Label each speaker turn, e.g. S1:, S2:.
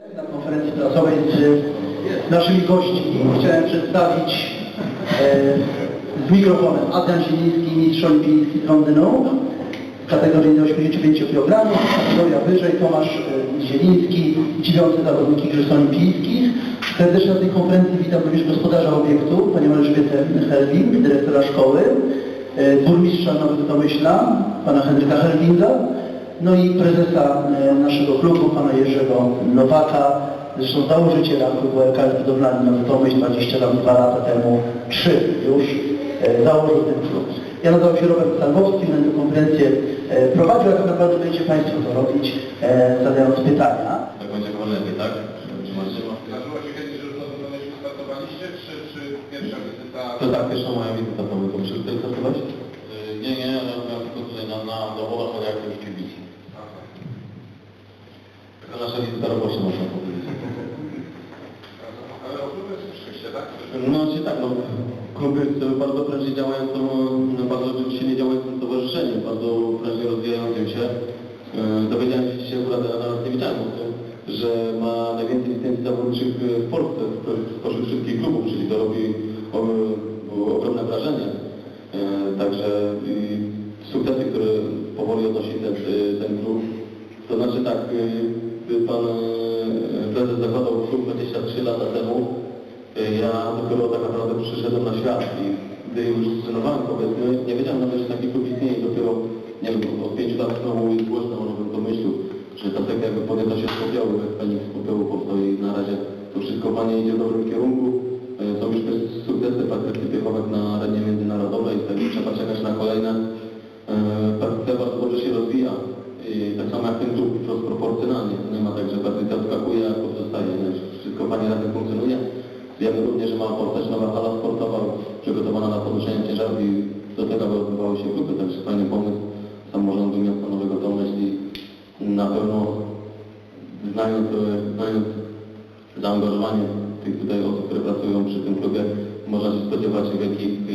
S1: Na konferencji prasowej z naszymi gośćmi chciałem przedstawić e, z mikrofonem Adrian Zieliński, mistrz olimpijski z Londynu w kategorii do 85 kg, kategoria wyżej Tomasz e, Zieliński, dziewiąty zawodnik Igrzysk Olimpijskich. Serdecznie na tej konferencji witam również gospodarza obiektu, panią Elżbietę Helwing, dyrektora szkoły, e, burmistrza Nowego Domyśla, pana Henryka Helwinga, no i prezesa e, naszego klubu, pana Jerzego Nowaka, zresztą założyciela klubu LKS Budowlany Nowy Tomyśl 20 lat, 2 lata temu, 3 już e, założył ten klub. Ja nazywam się Robert Stangowski, będę tę konferencję e, prowadził, a tak naprawdę będziecie Państwo to robić, e, zadając pytania.
S2: Tak będzie lepiej, tak? Czy?
S3: Zdarzyło się kiedyś, że w Nowym Domyślu startowaliście, czy, czy pierwsza wizyta?
S2: To tak, pierwsza moja wizyta to to muszę tutaj startować? Nie, nie, ale miałem tylko tutaj na, na dowodach, ale jak już kibici. Wizyta robocza można powiedzieć.
S3: Ale o klubie słyszeliście, tak?
S2: No czy tak, no klub jest bardzo prężnie działającą, no, bardzo silnie działającym stowarzyszeniem, bardzo prężnie rozwijającym się. E, Dowiedziałem się dzisiaj akurat, nawet nie wiedziałem o tym, że ma najwięcej licencji zawodniczych w Polsce spośród wszystkich klubów, czyli to robi ogromne wrażenie. E, Także i sukcesy, które powoli odnosi ten, ten klub, to znaczy tak, y, pan y, prezes zakładał klub 23 lata temu, y, ja dopiero tak naprawdę przyszedłem na świat i gdy już trenowałem powiedzmy, nie wiedziałem nawet, że taki klub istnieje i dopiero, nie wiem, od 5 lat znowu jest głośno o nowym domyślu, że ta sekcja jakby podjęta się z popiołu, jak Feniks z popiołu powstał i na razie to wszystko panie idzie w dobrym kierunku. Są już też sukcesy praktyki piechowych na Fajnie razem funkcjonuje. Wiemy również, że ma nowa hala sportowa przygotowana na podnoszenie ciężarów i do tego odbywały się grupy. Także fajny pomysł samorządu miasta Nowego Tomyśl i na pewno znając, znając zaangażowanie tych tutaj osób, które pracują przy tym klubie, można się spodziewać wielkich